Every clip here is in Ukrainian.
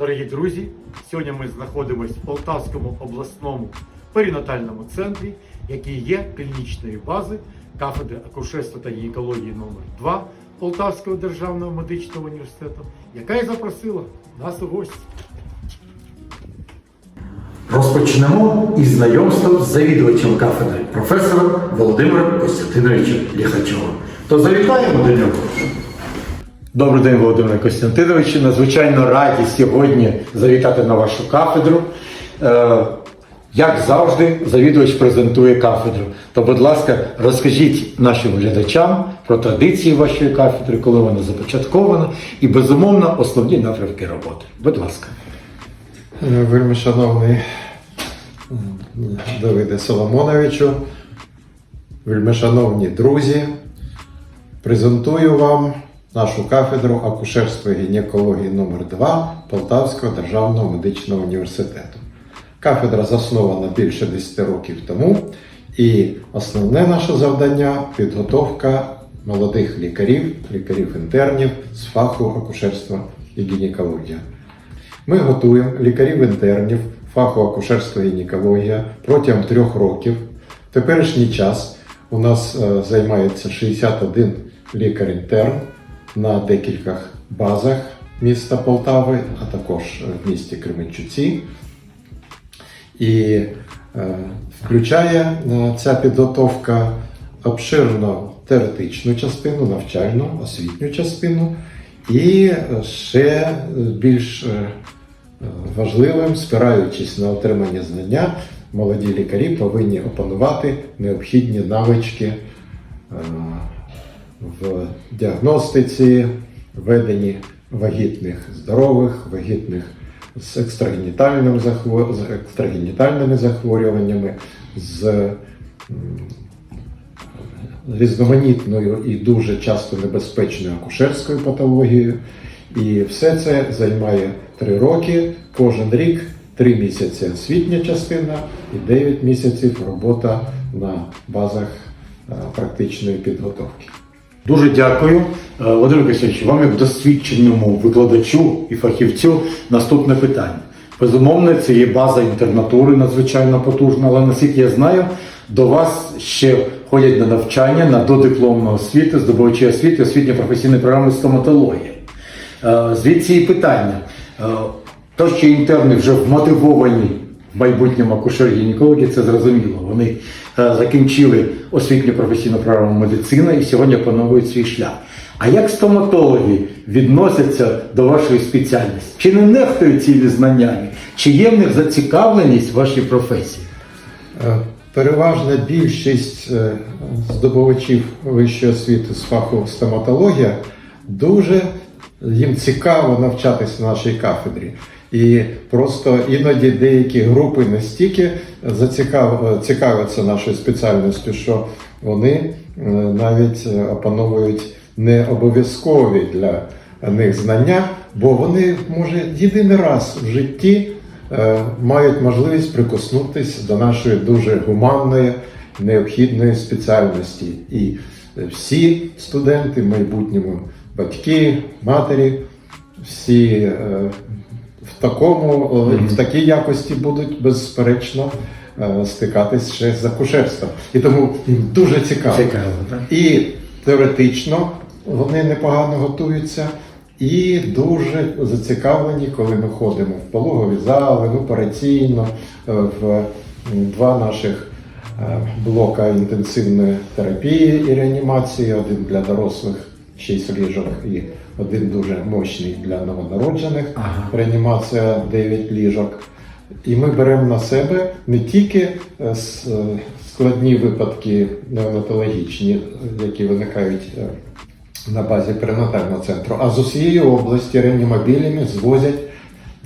Дорогі друзі, сьогодні ми знаходимося в Полтавському обласному перинатальному центрі, який є клінічною базою кафедри акушерства та гінекології номер 2 Полтавського державного медичного університету, яка і запросила нас у гості. Розпочнемо із знайомства з завідувачем кафедри професором Володимиром Костянтиновичем Ліхачовим. То завітаємо до нього. Добрий день, Володимир Костянтинович. Надзвичайно раді сьогодні завітати на вашу кафедру. Е, Як завжди, завідувач презентує кафедру. То, будь ласка, розкажіть нашим глядачам про традиції вашої кафедри, коли вона започаткована, і безумовно основні напрямки роботи. Будь ласка. Вельми шановний Давиде Соломоновичу, вельми шановні друзі, презентую вам нашу кафедру акушерства і гінекології номер 2 Полтавського державного медичного університету. Кафедра заснована більше 10 років тому, і основне наше завдання підготовка молодих лікарів, лікарів-інтернів з фаху акушерства і гінекологія. Ми готуємо лікарів-інтернів фаху акушерства і гінекологія протягом трьох років. В теперішній час у нас е, займається 61 лікар-інтерн на декількох базах міста Полтави, а також в місті Кременчуці. І е, включає е, ця підготовка обширно теоретичну частину, навчальну, освітню частину, і е, ще більш важливим, спираючись на отримання знання, молоді лікарі повинні опанувати необхідні навички в діагностиці, веденні вагітних здорових, вагітних з екстрагенітальним захво- з екстрагенітальними захворюваннями, з різноманітною і дуже часто небезпечною акушерською патологією. І все це займає три роки, кожен рік, три місяці освітня частина і 9 місяців робота на базах е, практичної підготовки. Дуже дякую, Е, Володимир Костянтинович, вам як досвідченому викладачу і фахівцю наступне питання. Безумовно, це є база інтернатури надзвичайно потужна, але наскільки я знаю, до вас ще ходять на навчання на додипломну освіту, здобувачі освіти, освітньо професійної програми стоматології. Е, Звідси і питання. Е, То, що інтерни вже вмотивовані в майбутньому акушер-гінекології, це зрозуміло. Вони е, закінчили освітню професійну програму медицина і сьогодні опановують свій шлях. А як стоматологи відносяться до вашої спеціальності? Чи не нехтують цими знаннями? Чи є в них зацікавленість в вашій професії? Е, Переважна більшість е, здобувачів вищої освіти з фаху стоматологія дуже їм цікаво навчатися на нашій кафедрі. І просто іноді деякі групи настільки зацікав... цікавляться нашою спеціальністю, що вони е, навіть е, опановують не обов'язкові для них знання, бо вони, може, єдиний раз в житті е, мають можливість прикоснутися до нашої дуже гуманної, необхідної спеціальності. І всі студенти, майбутньому батьки, матері, всі такому, е, в такій якості будуть безперечно е, стикатись ще з акушерством. І тому дуже цікаво. Цікаво, так? І теоретично вони непогано готуються, і дуже зацікавлені, коли ми ходимо в пологові зали, в операційно, е, в два наших блока інтенсивної терапії і реанімації, один для дорослих 6 ліжок і один дуже мощний для новонароджених. Ага. Реанімація 9 ліжок. І ми беремо на себе не тільки е, е, складні випадки неонатологічні, які виникають е, на базі перинатального центру, а з усієї області реанімобілями звозять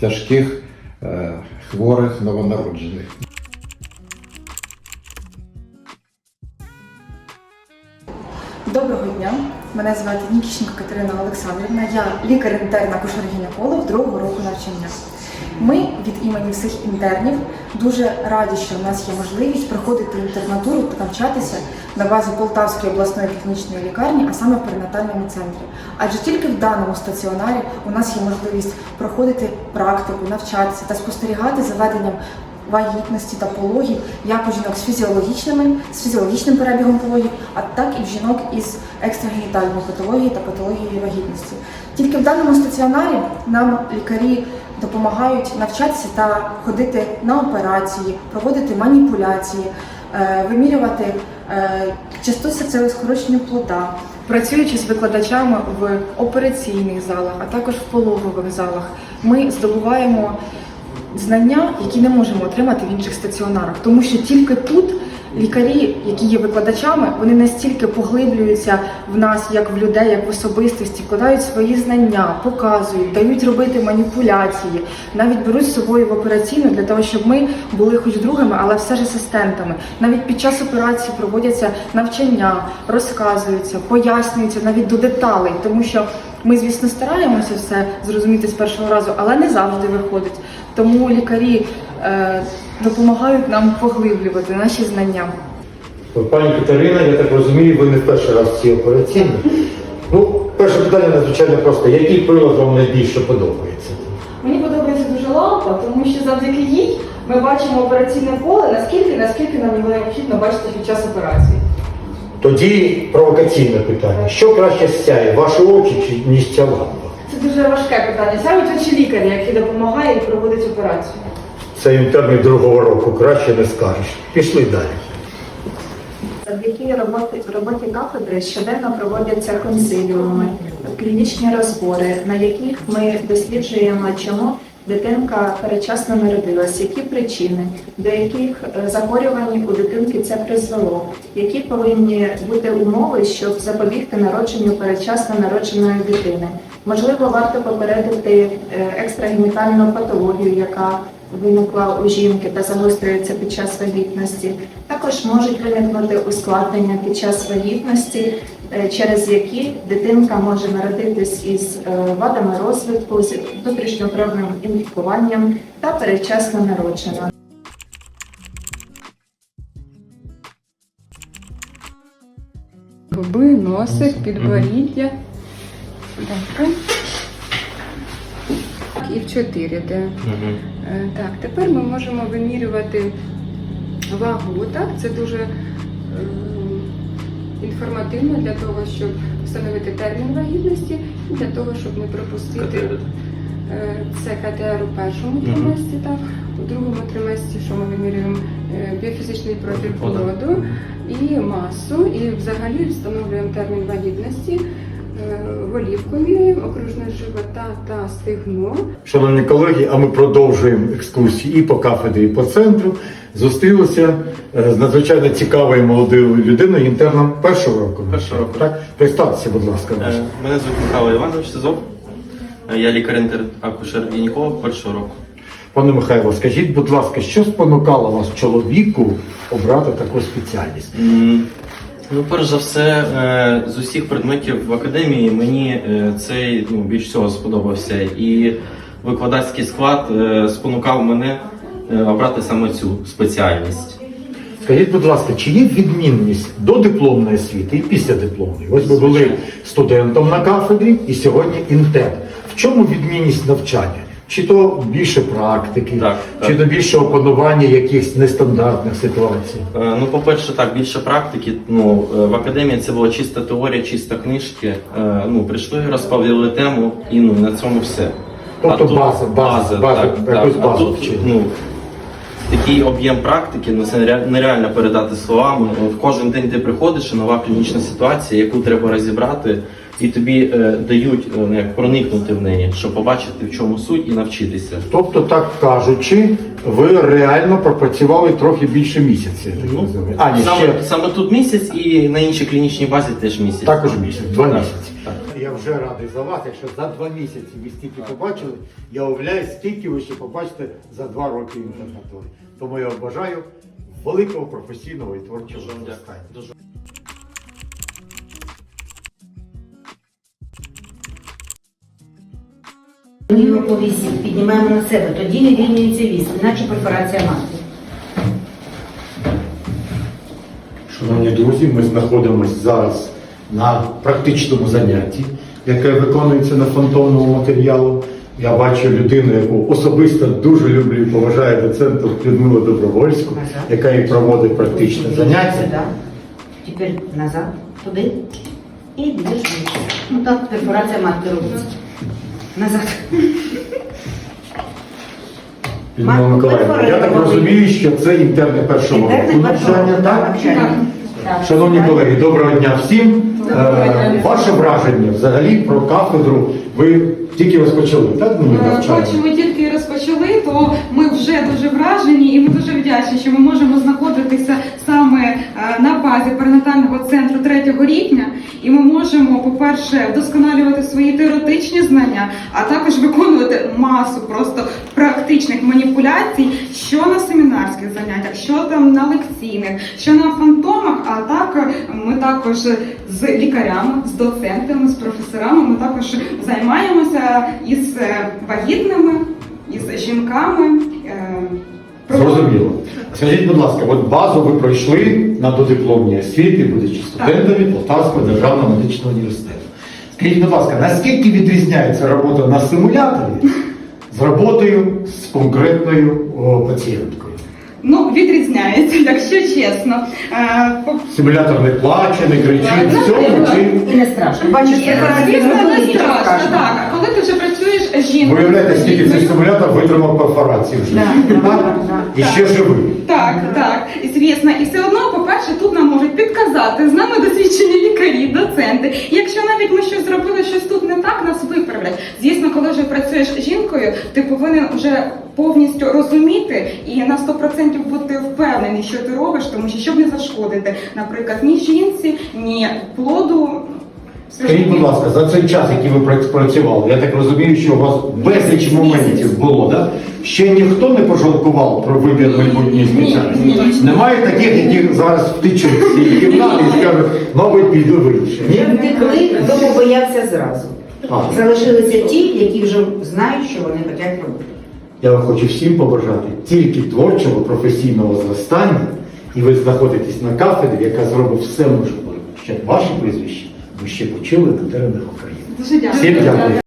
тяжких е, хворих новонароджених. Доброго дня, мене звати Нікіщенко Катерина Олександрівна. Я лікар-інтерн акушер-гінеколог другого року навчання. Ми від імені всіх інтернів дуже раді, що в нас є можливість проходити інтернатуру та навчатися на базі Полтавської обласної клінічної лікарні, а саме в перинатальному центрі. Адже тільки в даному стаціонарі у нас є можливість проходити практику, навчатися та спостерігати за веденням вагітності та пологів, як у жінок з фізіологічними, з фізіологічним перебігом пологів, а так і в жінок із екстрагенітальною патологією та патологією вагітності. Тільки в даному стаціонарі нам лікарі допомагають навчатися та ходити на операції, проводити маніпуляції, е, вимірювати е, частоту серцевого скорочення плода. Працюючи з викладачами в операційних залах, а також в пологових залах, ми здобуваємо знання, які не можемо отримати в інших стаціонарах, тому що тільки тут лікарі, які є викладачами, вони настільки поглиблюються в нас, як в людей, як в особистості, вкладають свої знання, показують, дають робити маніпуляції, навіть беруть з собою в операційну для того, щоб ми були хоч другими, але все ж асистентами. Навіть під час операції проводяться навчання, розказуються, пояснюються навіть до деталей, тому що ми, звісно, стараємося все зрозуміти з першого разу, але не завжди виходить. Тому лікарі е, допомагають нам поглиблювати наші знання. Пані Катерина, я так розумію, ви не в перший раз в цій операційній. Ну, перше питання надзвичайно просто. Який прилад вам найбільше подобається? Мені подобається дуже лампа, тому що завдяки їй ми бачимо операційне поле наскільки, наскільки нам його необхідно бачити під час операції. Тоді провокаційне питання. Що краще сяє, ваші очі чи ніж ця лампа? Дуже важке питання. Саме очі лікаря, який допомагає і проводить операцію. Це інтернет другого року, краще не скажеш. Пішли далі. Завдяки роботи, роботі кафедри щоденно проводяться консиліуми, клінічні розбори, на яких ми досліджуємо, чому дитинка передчасно народилась, які причини, до яких е, захворювань у дитинки це призвело, які повинні бути умови, щоб запобігти народженню передчасно народженої дитини. Можливо, варто попередити е, екстрагенітальну патологію, яка виникла у жінки та загострюється під час вагітності. Також можуть виникнути ускладнення під час вагітності, е, через які дитинка може народитись із е, вадами розвитку, з внутрішньокровним інфікуванням та передчасно народжена. Губи, носик, підборіддя. Добре. І в чотири, де. Е, Так, тепер ми можемо вимірювати вагу. Так, це дуже е, інформативно для того, щоб встановити термін вагітності, і для того, щоб не пропустити е, це КТР у першому триместрі, так, у другому триместрі, що ми вимірюємо біофізичний профіль плоду і масу, і взагалі встановлюємо термін вагітності. Е, Голівку міряємо, окружність живота та стегно. Шановні колеги, а ми продовжуємо екскурсії і по кафедрі, і по центру. Зустрілися е, з надзвичайно цікавою молодою людиною, інтерном першого року. Першого року. Так? Представтеся, будь ласка. Е, Мене звуть Михайло Іванович Сизов. Е, Я лікар акушер гінеколог першого року. Пане Михайло, скажіть, будь ласка, що спонукало вас чоловіку обрати таку спеціальність? Ну, перш за все, е, з усіх предметів в академії мені е, цей ну, більш всього сподобався. І викладацький склад е, спонукав мене обрати саме цю спеціальність. Скажіть, будь ласка, чи є відмінність до дипломної освіти і після дипломної? Ось ви були студентом на кафедрі і сьогодні інтерн. В чому відмінність навчання? Чи то більше практики, Так, чи так. то більше опанування якихось нестандартних ситуацій? Е, Ну, по-перше, так, більше практики. Ну, е, в академії це була чиста теорія, чиста книжки. Е, Ну, прийшли, розповіли тему, і ну, на цьому все. Тобто А тут база, база, база, так, якусь так. А базу тут, ну, такий об'єм практики, ну це нереально передати словами. От кожен день ти приходиш, і нова клінічна ситуація, яку треба розібрати, і тобі е, дають е, ну, як проникнути в неї, щоб побачити, в чому суть і навчитися. Тобто, так кажучи, ви реально пропрацювали трохи більше місяця. я так Ну, розумію. А, ні, саме, ще саме тут місяць і на іншій клінічній базі теж місяць. також місяць, два Так, місяці. так. Я вже радий за вас, якщо за два місяці ви стільки побачили, я уявляю, скільки ви ще побачите за два роки інтернатури. Тому я вам бажаю великого професійного і творчого зростання. Дуже Його по вісі піднімаємо на себе, тоді вирівнюється вісь, іначе перфорація матки. Шановні друзі, ми знаходимося зараз на практичному занятті, яке виконується на фантомному матеріалу. Я бачу людину, яку особисто дуже люблю і поважаю доценту Людмилу Добровольську, яка і проводить практичне заняття. Тепер назад, туди. І вниз. Ну так перфорація матки робиться. Назад. Людмила Миколаївна, я так розумію, що це інтерне першого року навчання, так? Шановні колеги, доброго дня всім. Е, Ваше враження взагалі про кафедру. Ви тільки розпочали, так? Ну, Хоч навчання? ми тільки розпочали, то ми вже дуже вражені і ми дуже вдячні, що ми можемо знаходитися саме е, на базі перинатального центру третього рівня, і ми можемо, по-перше, вдосконалювати свої теоретичні знання, а також виконувати масу просто практичних маніпуляцій, що на семінарських заняттях, що там на лекційних, що на фантомах. А так е, ми також з лікарями, з доцентами, з професорами. Ми також займаємося із е, вагітними, із жінками. е, Зрозуміло. Скажіть, будь ласка, от базу ви пройшли на додипломній освіти, будучи студентами Полтавського державного медичного університету. Скажіть, будь ласка, наскільки відрізняється робота на симуляторі з роботою з конкретною о, пацієнткою? Ну, відрізняється, якщо чесно. Е, по- Симулятор не плаче, не кричить, в цьому чи І не страшно. Бачиш, перфорація звісно, не страшно, так. А коли ти вже працюєш з жінкою, виявляєте, скільки цей симулятор витримав перфорації вже? І ще живий. Так, так, і звісно, і все одно, по-перше, тут нам можуть підказати з нами досвідчені лікарі, доценти. І якщо навіть ми щось зробили, щось тут не так, нас виправлять. Звісно, коли вже працюєш з жінкою, ти повинен вже повністю розуміти і на 100% бути впевнений, що ти робиш, тому що щоб не зашкодити, наприклад, ні жінці, ні плоду. Скажіть, будь ласка, за цей час, який ви пра- працювали, я так розумію, що у вас безліч моментів було, да? Ще ніхто не пожалкував про вибір майбутньої спеціальності? Немає таких, які зараз втечуть з кімнати і скажуть, мабуть, піду вище. Ні? Втекли, хто побоявся зразу. Залишилися ті, які вже знають, що вони хочуть робити. Я вам хочу всім побажати тільки творчого професійного зростання, і ви знаходитесь на кафедрі, яка зробить все можливе, щоб ваші прізвища ви ще почули на теренах України. Дуже дякую. Всім дякую.